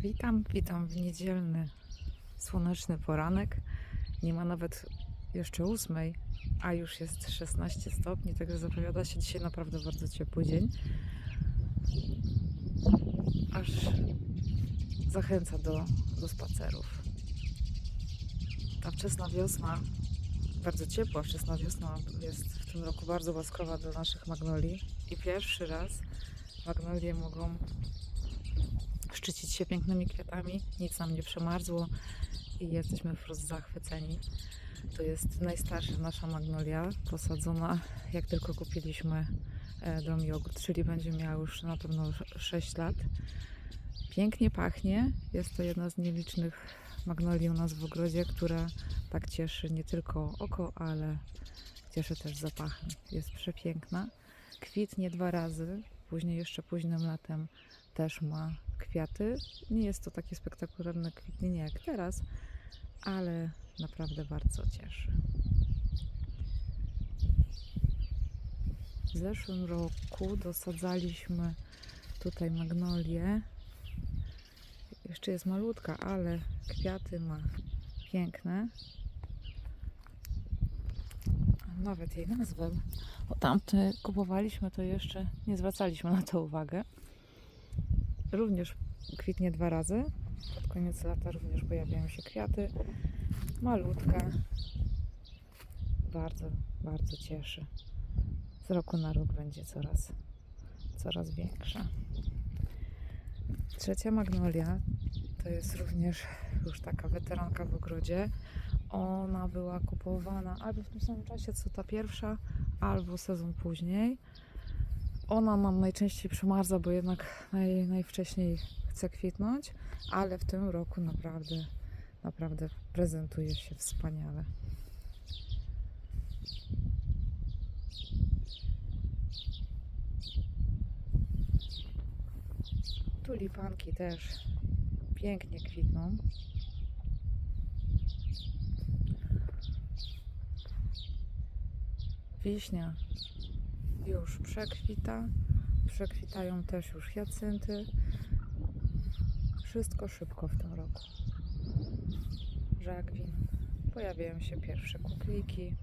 Witam, witam w niedzielny słoneczny poranek. Nie ma nawet jeszcze ósmej, a już jest 16 stopni, także zapowiada się dzisiaj naprawdę bardzo ciepły dzień. Aż zachęca do, do spacerów. Ta wczesna wiosna, bardzo ciepła wczesna wiosna jest w tym roku bardzo łaskawa dla naszych magnolii i pierwszy raz magnolie mogą szczycić się pięknymi kwiatami, nic nam nie przemarzło i jesteśmy wprost zachwyceni. To jest najstarsza nasza magnolia, posadzona jak tylko kupiliśmy e, dom jogurt, czyli będzie miała już na pewno 6 lat. Pięknie pachnie, jest to jedna z nielicznych magnolii u nas w ogrodzie, która tak cieszy nie tylko oko, ale cieszy też zapachem. Jest przepiękna, kwitnie dwa razy, później jeszcze późnym latem też ma kwiaty. Nie jest to takie spektakularne kwitnienie jak teraz, ale naprawdę bardzo cieszy. W zeszłym roku dosadzaliśmy tutaj magnolię. Jeszcze jest malutka, ale kwiaty ma piękne. Nawet jej nazwę. Bo tamte kupowaliśmy, to jeszcze nie zwracaliśmy na to uwagę również kwitnie dwa razy. Pod koniec lata również pojawiają się kwiaty. Malutka. Bardzo, bardzo cieszy. Z roku na rok będzie coraz, coraz większa. Trzecia magnolia to jest również już taka weteranka w ogrodzie. Ona była kupowana albo w tym samym czasie co ta pierwsza, albo sezon później. Ona nam najczęściej przymarza, bo jednak naj, najwcześniej chce kwitnąć, ale w tym roku naprawdę, naprawdę prezentuje się wspaniale. Tulipanki też pięknie kwitną. Wiśnia już przekwita. Przekwitają też już hiacynty. Wszystko szybko w tym roku. Żagwin. Pojawiają się pierwsze kukliki.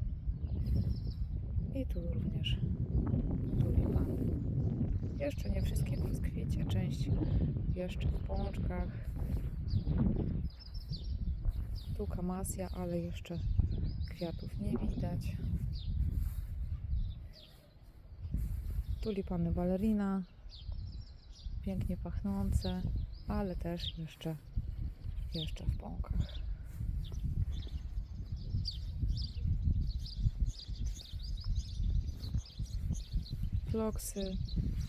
I tu również tulipany. Jeszcze nie wszystkie w. Część jeszcze w pączkach. Tu kamasja, ale jeszcze kwiatów nie widać. Tulipany balerina, pięknie pachnące, ale też jeszcze, jeszcze w pąkach. Floksy,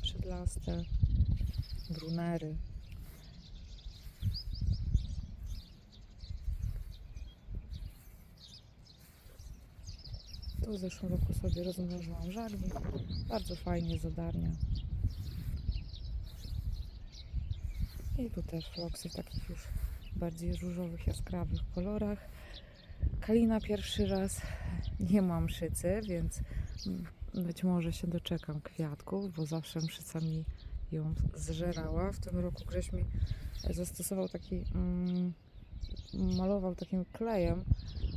szydlaste, brunery. Tu w zeszłym roku sobie rozmnożyłam żarli. Bardzo fajnie zadarnia. I tu też floksy w takich już bardziej różowych, jaskrawych kolorach. Kalina pierwszy raz nie mam mszycy, więc być może się doczekam kwiatków, bo zawsze mszyca mi ją zżerała. W tym roku Grześ mi zastosował taki, mm, malował takim klejem,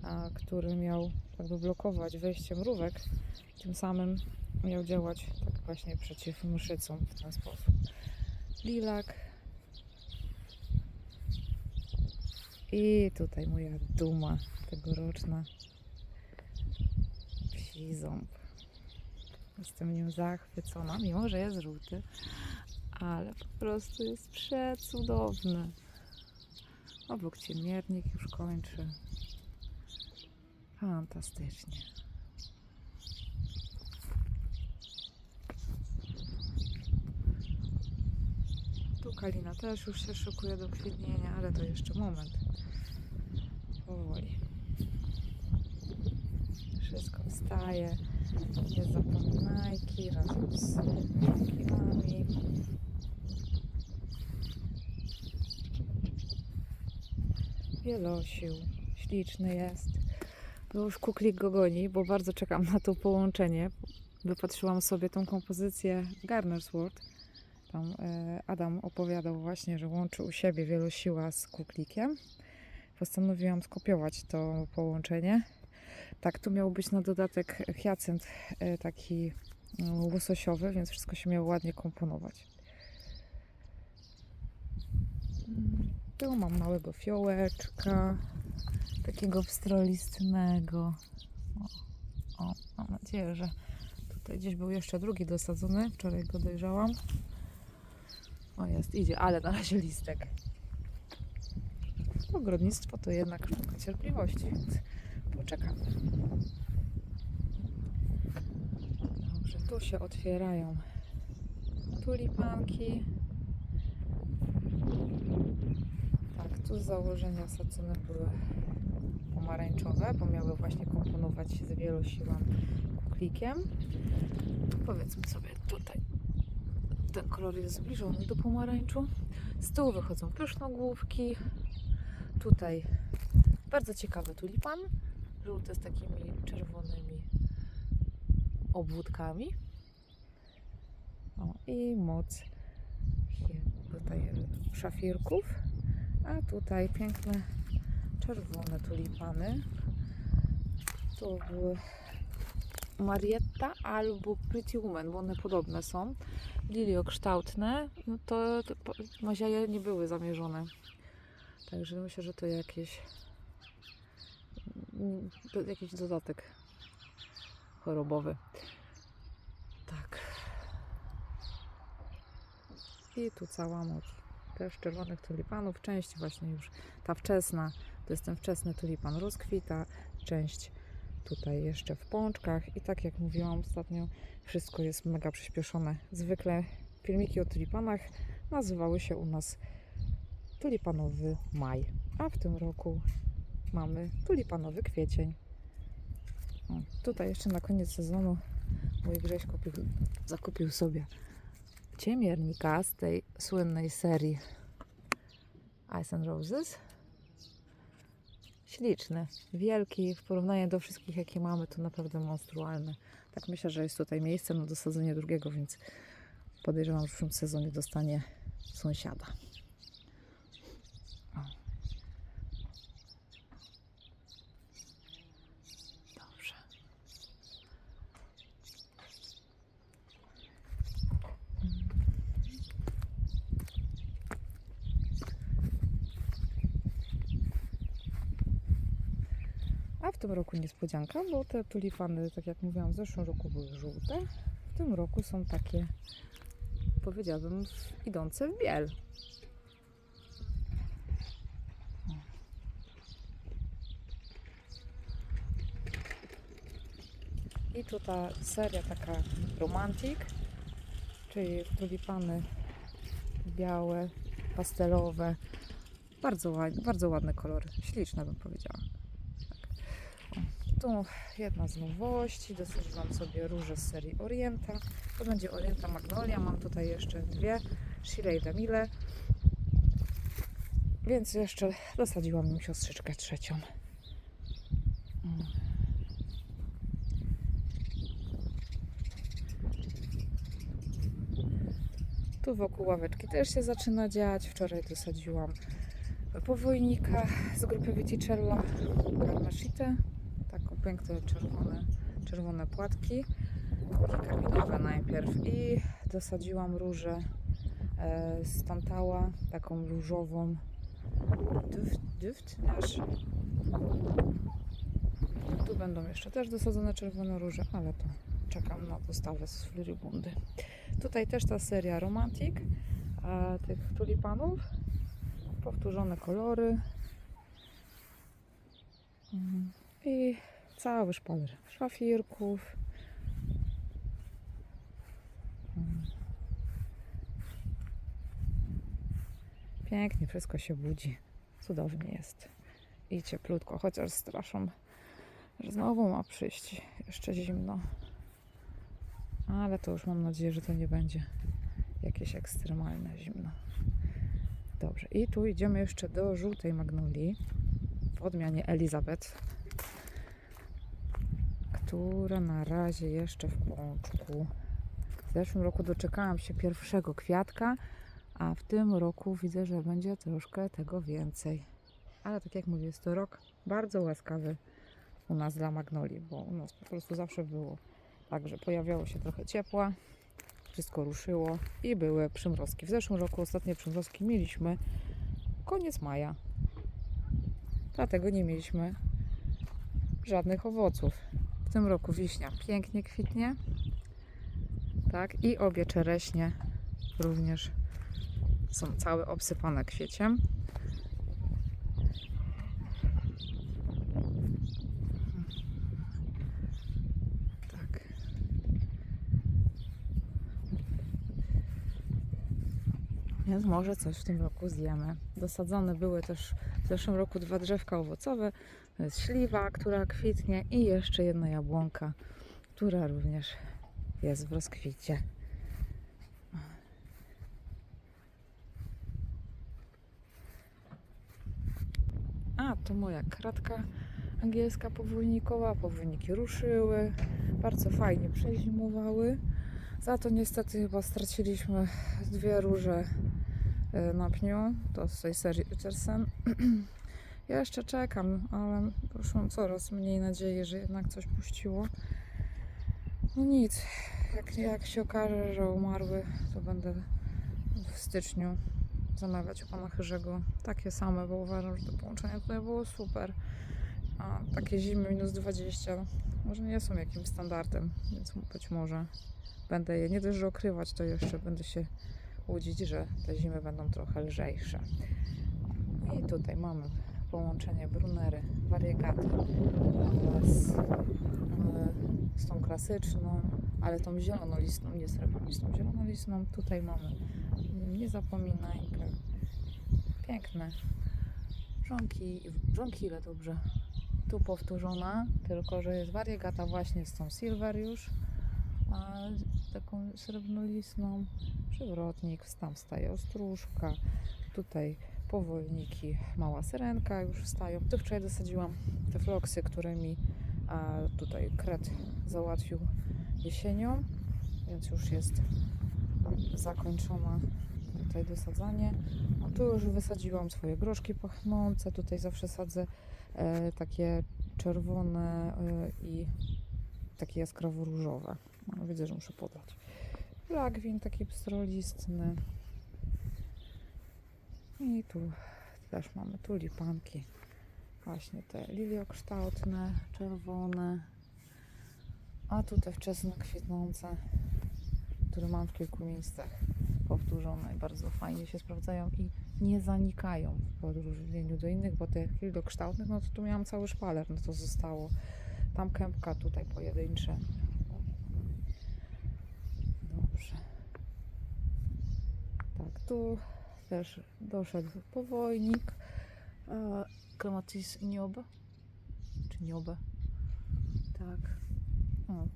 a, który miał jakby blokować wejście mrówek. Tym samym miał działać tak właśnie przeciw mszycom w ten sposób. Lilak. I tutaj moja duma tegoroczna. Psi ząb. Jestem nim zachwycona, mimo że jest żółty, ale po prostu jest przecudowny. Obok ciemiernik już kończy. Fantastycznie. Tu kalina też już się szykuje do kwitnienia, ale to jeszcze moment. Powoli. Wszystko wstaje. Nie zapominajki razem z kilami. Wielosił. Śliczny jest. No już kuklik go goni, bo bardzo czekam na to połączenie. Wypatrzyłam sobie tą kompozycję Garner's World Tam e, Adam opowiadał właśnie, że łączy u siebie wielosiła z kuklikiem. Postanowiłam skopiować to połączenie. Tak, tu miał być na dodatek hyacynt e, taki mm, łososiowy, więc wszystko się miało ładnie komponować. Tu mam małego fiołeczka, takiego pstrolistnego. O, o, mam nadzieję, że tutaj gdzieś był jeszcze drugi dosadzony. Wczoraj go dojrzałam. O jest, idzie, ale na razie listek. Ogrodnictwo to jednak sztuka cierpliwości, więc poczekam. Dobrze, tu się otwierają tulipanki. Tak, tu z założenia sadzone były pomarańczowe, bo miały właśnie komponować się z wielosiłą kuklikiem. Powiedzmy sobie tutaj ten kolor jest zbliżony do pomarańczu. Z tyłu wychodzą pysznogłówki. Tutaj bardzo ciekawy tulipan. Żółty z takimi czerwonymi obwódkami. O, I moc tutaj szafirków. A tutaj piękne czerwone tulipany. To były Marietta albo Pretty Woman, bo one podobne są. Liliokształtne, no to, to mazieje nie były zamierzone. Także myślę, że to jakieś to jakiś dodatek chorobowy. Tak. I tu cała moc też czerwonych tulipanów. Część właśnie już ta wczesna, to jest ten wczesny tulipan rozkwita. Część tutaj jeszcze w pączkach. I tak jak mówiłam ostatnio, wszystko jest mega przyspieszone. Zwykle filmiki o tulipanach nazywały się u nas tulipanowy maj, a w tym roku mamy tulipanowy kwiecień. O, tutaj jeszcze na koniec sezonu mój Grześ kupił, zakupił sobie ciemiernika z tej słynnej serii Ice and Roses. Śliczny, wielki, w porównaniu do wszystkich jakie mamy, to naprawdę monstrualny. Tak myślę, że jest tutaj miejsce na dosadzenie drugiego, więc podejrzewam, że w przyszłym sezonie dostanie sąsiada. Tym roku niespodzianka, bo te tulipany, tak jak mówiłam, w zeszłym roku były żółte. W tym roku są takie, powiedziałabym, idące w biel. I tu ta seria taka romantic, czyli tulipany białe, pastelowe. Bardzo, ładne, bardzo ładne kolory, śliczne bym powiedziała. Tu jedna z nowości, dosadziłam sobie róże z serii Orienta. To będzie Orienta Magnolia, mam tutaj jeszcze dwie, Shire i Damile. Więc jeszcze dosadziłam im siostrzyczkę trzecią. Mm. Tu wokół ławeczki też się zaczyna dziać. Wczoraj dosadziłam powojnika z grupy Viticella Carnashite taką piękne czerwone, czerwone płatki karminowe najpierw. I dosadziłam różę e, z tantała, taką różową. Dyft, dyft aż tu będą jeszcze też dosadzone czerwone róże, ale to czekam na dostawę z floribundy tutaj też ta seria Romantic e, tych tulipanów. Powtórzone kolory. Mhm. i cały szpaler szafirków. Mm. Pięknie, wszystko się budzi. Cudownie jest. I cieplutko, chociaż straszą, że znowu ma przyjść jeszcze zimno. Ale to już mam nadzieję, że to nie będzie jakieś ekstremalne zimno. Dobrze, i tu idziemy jeszcze do żółtej magnolii w odmianie Elizabeth, która na razie jeszcze w pączku. W zeszłym roku doczekałam się pierwszego kwiatka, a w tym roku widzę, że będzie troszkę tego więcej. Ale tak jak mówię, jest to rok bardzo łaskawy u nas dla magnolii, bo u nas po prostu zawsze było tak, że pojawiało się trochę ciepła, wszystko ruszyło i były przymrozki. W zeszłym roku ostatnie przymrozki mieliśmy koniec maja. Dlatego nie mieliśmy żadnych owoców. W tym roku wiśnia pięknie kwitnie. Tak, i obie czereśnie również są całe obsypane kwieciem. Tak. Więc może coś w tym roku zjemy. Dosadzone były też w zeszłym roku dwa drzewka owocowe. To jest śliwa, która kwitnie i jeszcze jedna jabłonka, która również jest w rozkwicie. A, to moja kratka angielska powolnikowa. Powolniki ruszyły, bardzo fajnie przezimowały. Za to niestety chyba straciliśmy dwie róże e, na pniu, to z tej serii Uttersen. Ja jeszcze czekam, ale już mam coraz mniej nadziei, że jednak coś puściło. No nic, jak, jak się okaże, że umarły, to będę w styczniu zamawiać u pana Chyrzego takie same, bo uważam, że to połączenie tutaj było super. A takie zimy minus 20 może nie są jakimś standardem, więc być może będę je nie dość, że okrywać, to jeszcze będę się łudzić, że te zimy będą trochę lżejsze. I tutaj mamy połączenie brunery, wariegaty z, e, z tą klasyczną, ale tą zielonolistną, nie srebrnistą, zielonolistną. Tutaj mamy niezapominajkę. Piękne. Żonki, żonki ile dobrze. Tu powtórzona, tylko że jest wariegata właśnie z tą silver już, taką srebrnolistną. Przywrotnik, tam staje ostróżka. Tutaj powolniki, mała syrenka już wstają. Tu wczoraj dosadziłam te floksy, które mi a, tutaj kret załatwił jesienią, więc już jest zakończona tutaj dosadzanie. A tu już wysadziłam swoje groszki pachnące. Tutaj zawsze sadzę e, takie czerwone e, i takie jaskrawo różowe. Widzę, że muszę podać. Lagwin taki pstrolistny. I tu też mamy tulipanki. Właśnie te liliokształtne, czerwone. A tu te wczesne kwitnące, które mam w kilku miejscach powtórzone bardzo fajnie się sprawdzają i nie zanikają w odróżnieniu do innych, bo tych liliokształtnych, no to tu miałam cały szpaler, no to zostało. Tam kępka, tutaj pojedyncze. Dobrze. Tak, tu też doszedł powojnik. Klematis niobe? Czy niobe? Tak. O,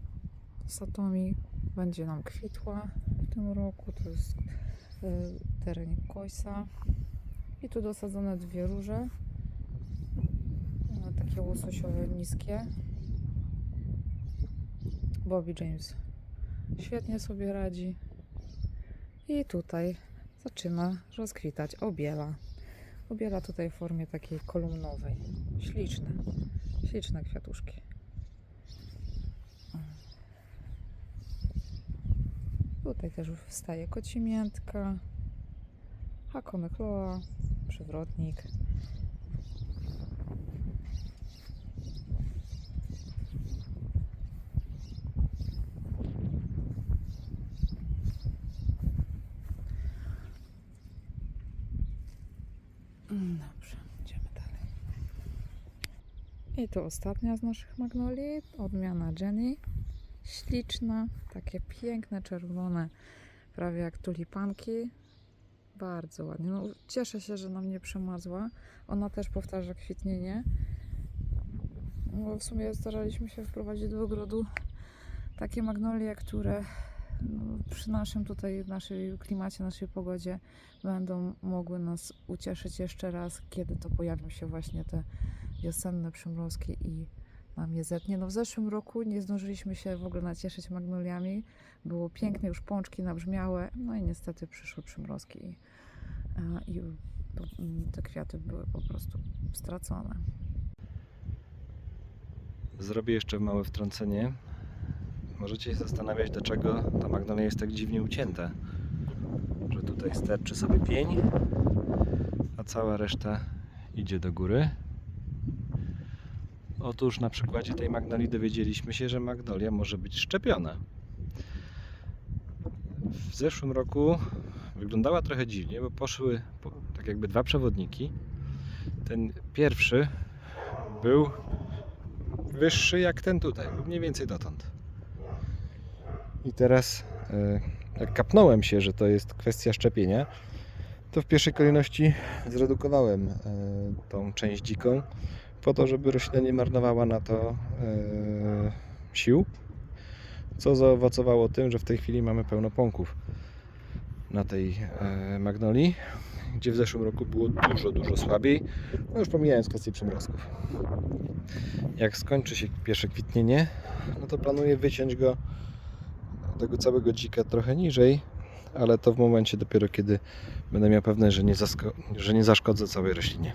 Satomi będzie nam kwitła w tym roku. To jest y, teren Kojsa. I tu dosadzone dwie róże. E, takie łososiowe, niskie. Bobby James świetnie sobie radzi. I tutaj zaczyna rozkwitać obiela. Obiela tutaj w formie takiej kolumnowej. Śliczne, śliczne kwiatuszki. Tutaj też już wstaje kocimiętka, hakonekloa, przywrotnik. Mm, Dobrze, idziemy dalej. I to ostatnia z naszych magnolii, odmiana Jenny. Śliczna, takie piękne, czerwone, prawie jak tulipanki. Bardzo ładnie. No, cieszę się, że nam nie przemarzła. Ona też powtarza kwitnienie. No, w sumie staraliśmy się wprowadzić do ogrodu takie magnolie, które no, przy naszym tutaj, naszej klimacie, naszej pogodzie będą mogły nas ucieszyć jeszcze raz, kiedy to pojawią się właśnie te wiosenne przymrozki i nam je zetnie. No w zeszłym roku nie zdążyliśmy się w ogóle nacieszyć magnoliami. Było pięknie, już pączki nabrzmiałe, no i niestety przyszły przymrozki i, e, i po- m, te kwiaty były po prostu stracone. Zrobię jeszcze małe wtrącenie. Możecie się zastanawiać, dlaczego ta magnolia jest tak dziwnie ucięta. Że tutaj sterczy sobie pień, a cała reszta idzie do góry. Otóż na przykładzie tej magnolii dowiedzieliśmy się, że magnolia może być szczepiona. W zeszłym roku wyglądała trochę dziwnie, bo poszły po, tak jakby dwa przewodniki. Ten pierwszy był wyższy jak ten tutaj, mniej więcej dotąd. I teraz, e, jak kapnąłem się, że to jest kwestia szczepienia, to w pierwszej kolejności zredukowałem e, tą część dziką, po to, żeby roślina nie marnowała na to e, sił, co zaowocowało tym, że w tej chwili mamy pełno pąków na tej e, magnolii, gdzie w zeszłym roku było dużo, dużo słabiej, no już pomijając kwestię przymrozków jak skończy się pierwsze kwitnienie, no to planuję wyciąć go tego całego dzika trochę niżej, ale to w momencie dopiero kiedy będę miał pewność, że nie, że nie zaszkodzę całej roślinie.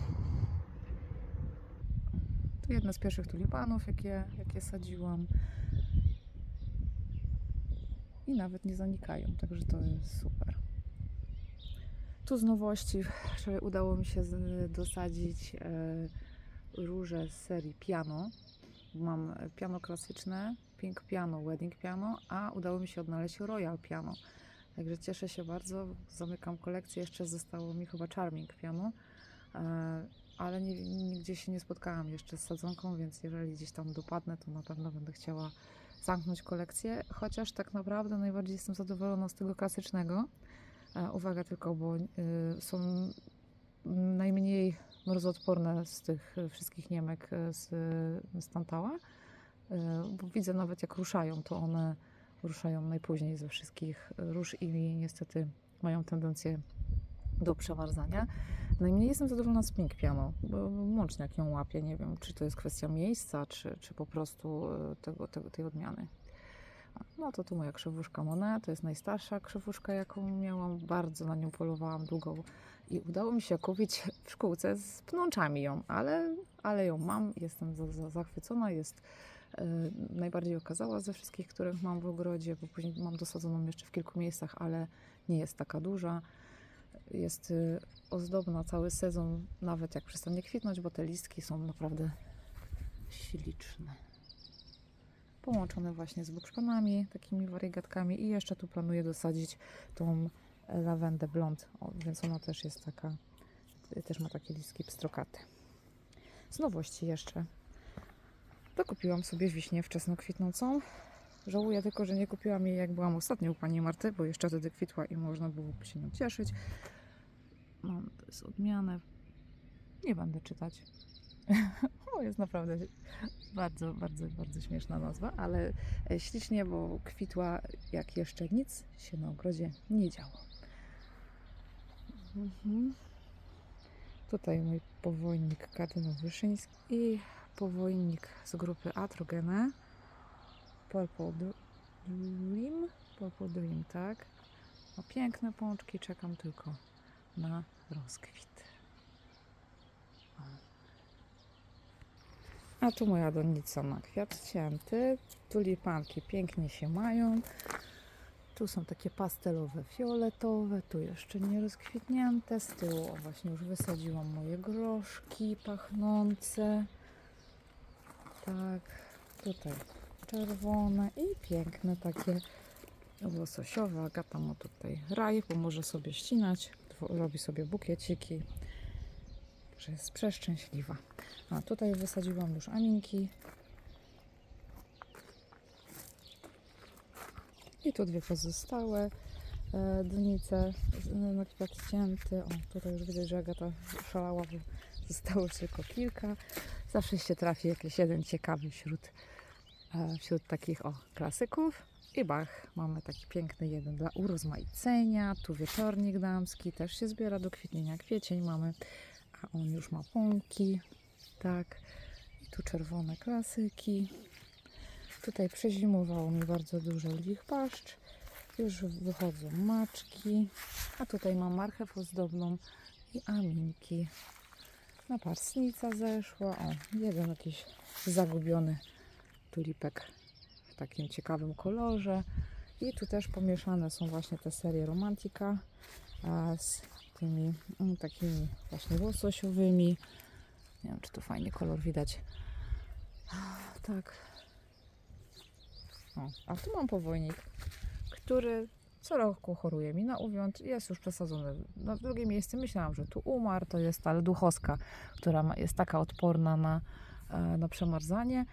To jedne z pierwszych tulipanów, jakie, jakie sadziłam. I nawet nie zanikają, także to jest super. Tu z nowości wczoraj udało mi się dosadzić e, róże z serii piano. Mam piano klasyczne, Pink Piano, Wedding Piano, a udało mi się odnaleźć Royal Piano. Także cieszę się bardzo. Zamykam kolekcję. Jeszcze zostało mi chyba Charming Piano. Ale nie, nigdzie się nie spotkałam jeszcze z sadzonką, więc jeżeli gdzieś tam dopadnę, to na pewno będę chciała zamknąć kolekcję. Chociaż tak naprawdę najbardziej jestem zadowolona z tego klasycznego. E, uwaga tylko, bo y, są najmniej mrozoodporne z tych wszystkich niemek e, z, z Tantała. E, Bo widzę nawet jak ruszają, to one ruszają najpóźniej ze wszystkich róż i niestety mają tendencję do przemarzania. Najmniej jestem zadowolona z Pink Piano, bo mączniak ją łapie. Nie wiem, czy to jest kwestia miejsca, czy, czy po prostu e, tego, tego, tej odmiany. No to tu moja krzywuszka Monet, to jest najstarsza krzywuszka, jaką miałam. Bardzo na nią polowałam długo i udało mi się kupić w szkółce z pnączami ją, ale, ale ją mam, jestem za, za zachwycona, jest e, najbardziej okazała ze wszystkich, których mam w ogrodzie, bo później mam dosadzoną jeszcze w kilku miejscach, ale nie jest taka duża. Jest y, ozdobna cały sezon, nawet jak przestanie kwitnąć, bo te listki są naprawdę śliczne. Połączone właśnie z bukszpanami, takimi wariegatkami i jeszcze tu planuję dosadzić tą lawendę blond, o, więc ona też jest taka, też ma takie listki pstrokate. Z nowości jeszcze dokupiłam sobie wiśnię wczesno kwitnącą. Żałuję tylko, że nie kupiłam jej jak byłam ostatnio u pani Marty, bo jeszcze wtedy kwitła i można byłoby się nią cieszyć. Mam to jest odmianę. Nie będę czytać. bo jest naprawdę bardzo, bardzo, bardzo śmieszna nazwa, ale e, ślicznie, bo kwitła jak jeszcze nic się na ogrodzie nie działo. Mhm. Tutaj mój powojnik Kardynał Wyszyński i powojnik z grupy Atrogene. Purple Dream. Purple Dream, tak. No, piękne pączki, czekam tylko na rozkwit. A tu moja donica na kwiat cięty. Tulipanki pięknie się mają. Tu są takie pastelowe, fioletowe, tu jeszcze nie rozkwitnięte. Z tyłu o, właśnie już wysadziłam moje groszki pachnące. Tak, tutaj czerwone i piękne takie łososiowe. Agata ma tutaj raj, bo może sobie ścinać, robi sobie bukieciki. Że jest przeszczęśliwa. A tutaj wysadziłam już aminki. I tu dwie pozostałe e, donice z- na kwiat cięty. O, tutaj już widać, że Agata szalała, bo zostało już tylko kilka. Zawsze się trafi jakiś jeden ciekawy wśród, e, wśród takich o klasyków. I bach, mamy taki piękny jeden dla urozmaicenia. Tu wieczornik damski też się zbiera do kwitnienia. Kwiecień mamy, a on już ma pąki. Tak. I tu czerwone klasyki. Tutaj przezimowało mi bardzo dużo lwich paszcz. Już wychodzą maczki. A tutaj mam marchew ozdobną i aminki. Naparsnica zeszła. O, jeden jakiś zagubiony tulipek takim ciekawym kolorze. I tu też pomieszane są właśnie te serie Romantika a, z tymi mm, takimi właśnie łososiowymi. Nie wiem, czy tu fajnie kolor widać. Tak. O, a tu mam powojnik, który co roku choruje mi na uwiąd. Jest już przesadzony. Na drugie miejsce myślałam, że tu umarł. To jest ta duchowska, która jest taka odporna na, e, na przemarzanie.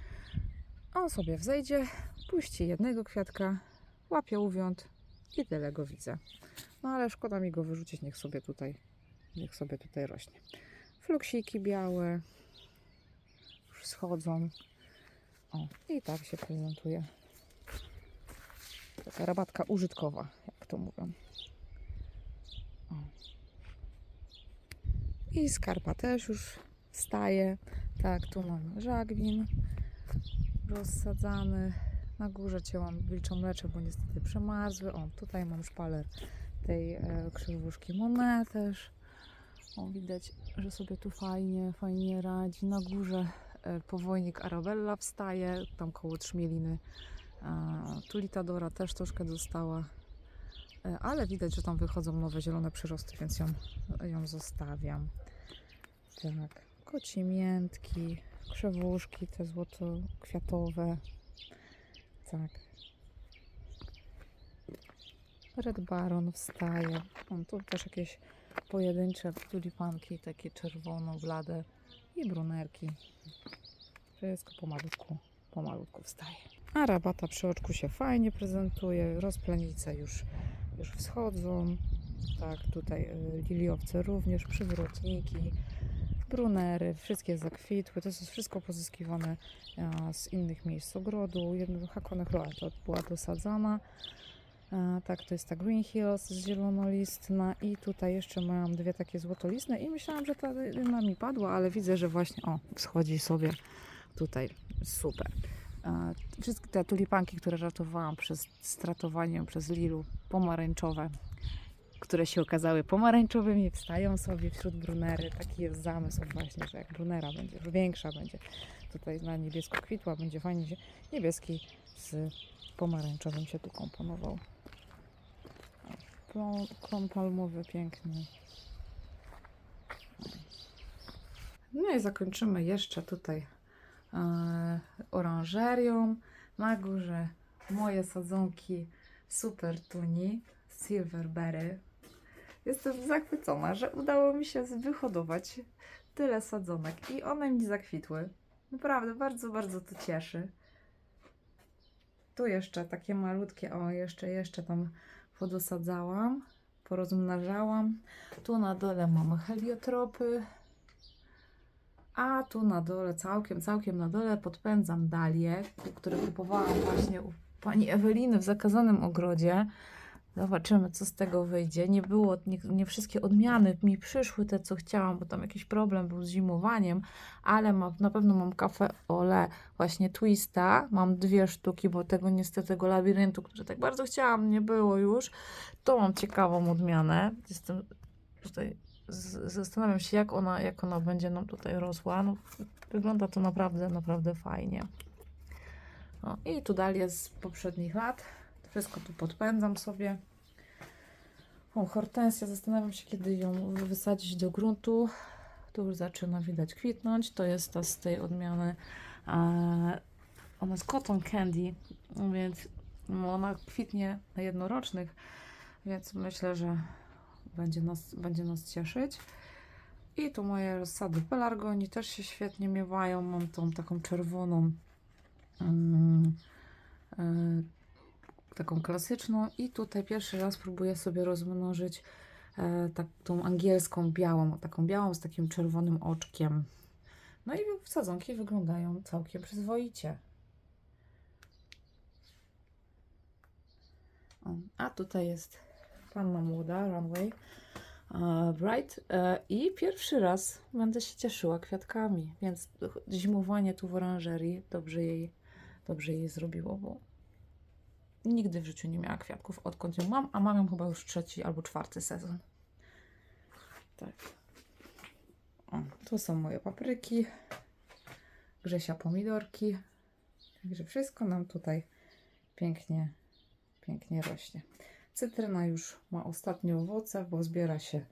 On sobie wzejdzie, puści jednego kwiatka, łapie uwiąd i tyle go widzę. No ale szkoda mi go wyrzucić, niech sobie tutaj, niech sobie tutaj rośnie. Fluksiki białe już schodzą. O, i tak się prezentuje. Taka rabatka użytkowa, jak to mówią. O. I skarpa też już wstaje. Tak, tu mam żagwin rozsadzany. Na górze cięłam wilczą mlecze, bo niestety przemarzły. O, tutaj mam szpaler tej e, krzywuszki Monet też. O, widać, że sobie tu fajnie, fajnie radzi. Na górze e, powojnik Arabella wstaje, tam koło trzmieliny. Tulitadora też troszkę dostała. E, ale widać, że tam wychodzą nowe zielone przyrosty, więc ją, ją zostawiam. Tak, kocie miętki, krzewuszki, te złoto-kwiatowe. Tak. Red Baron wstaje. Mam tu też jakieś pojedyncze tulipanki, takie czerwono-blade i brunerki. Wszystko pomalutku, pomalutku wstaje. A rabata przy oczku się fajnie prezentuje. Rozplenice już, już wschodzą. Tak, tutaj y, liliowce również, przywrotniki, brunery, wszystkie zakwitły. To jest wszystko pozyskiwane a, z innych miejsc ogrodu. Jedno Hakone Chloe to była dosadzana. A, tak, to jest ta Green Hills zielonolistna i tutaj jeszcze mam dwie takie złotolistne i myślałam, że ta jedna mi padła, ale widzę, że właśnie o, wschodzi sobie tutaj. Super. A, Wszystkie te tulipanki, które ratowałam przez stratowanie przez Lilu, pomarańczowe, które się okazały pomarańczowymi, wstają sobie wśród brunery. Taki jest zamysł właśnie, że jak brunera będzie, że większa będzie tutaj na niebiesko kwitła, będzie fajnie się niebieski z pomarańczowym się tu komponował. Klon, palmowy piękny. No i zakończymy jeszcze tutaj oranżerią. Na górze moje sadzonki Super Tuni Silverberry. Jestem zachwycona, że udało mi się wyhodować tyle sadzonek i one mi zakwitły. Naprawdę bardzo, bardzo to cieszy. Tu jeszcze takie malutkie, o jeszcze, jeszcze tam podosadzałam, porozmnażałam. Tu na dole mamy heliotropy, a tu na dole, całkiem, całkiem na dole podpędzam dalie, które kupowałam właśnie u pani Eweliny w zakazanym ogrodzie. Zobaczymy, co z tego wyjdzie. Nie było, nie, nie wszystkie odmiany mi przyszły, te co chciałam, bo tam jakiś problem był z zimowaniem, ale ma, na pewno mam kafę ole, właśnie twista. Mam dwie sztuki, bo tego niestety, tego labiryntu, który tak bardzo chciałam, nie było już. To mam ciekawą odmianę. Jestem tutaj, zastanawiam się, jak ona, jak ona będzie nam tutaj rosła. No, wygląda to naprawdę, naprawdę fajnie. No, I tu dalej z poprzednich lat. Wszystko tu podpędzam sobie. O, hortensja, zastanawiam się, kiedy ją wysadzić do gruntu. Tu już zaczyna widać kwitnąć. To jest ta z tej odmiany. Ona jest cotton candy, więc ona kwitnie na jednorocznych, więc myślę, że będzie nas, będzie nas cieszyć. I tu moje rozsady pelargonii też się świetnie miewają. Mam tą taką czerwoną. mm, e, taką klasyczną i tutaj pierwszy raz próbuję sobie rozmnożyć e, tak, tą angielską białą, taką białą z takim czerwonym oczkiem. No i sadzonki wyglądają całkiem przyzwoicie. O, a tutaj jest panna młoda, runway. e, Bright e, i pierwszy raz będę się cieszyła kwiatkami, więc zimowanie tu w oranżerii dobrze jej, dobrze jej zrobiło, bo nigdy w życiu nie miała kwiatków, odkąd ją mam, a mam ją chyba już trzeci albo czwarty sezon. Tak. O, tu są moje papryki, Grzesia pomidorki, także wszystko nam tutaj pięknie, pięknie rośnie. Cytryna już ma ostatnie owoce, bo zbiera się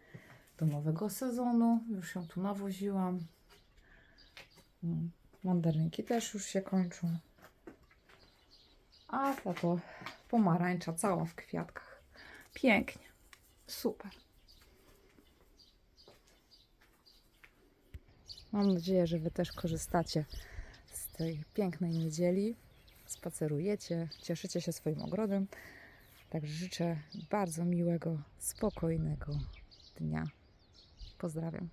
do nowego sezonu. Już ją tu nawoziłam. Mm, Mandarynki też już się kończą. A ta to pomarańcza cała w kwiatkach. Pięknie. Super. Mam nadzieję, że Wy też korzystacie z tej pięknej niedzieli. Spacerujecie, cieszycie się swoim ogrodem. Także życzę bardzo miłego, spokojnego dnia. Pozdrawiam.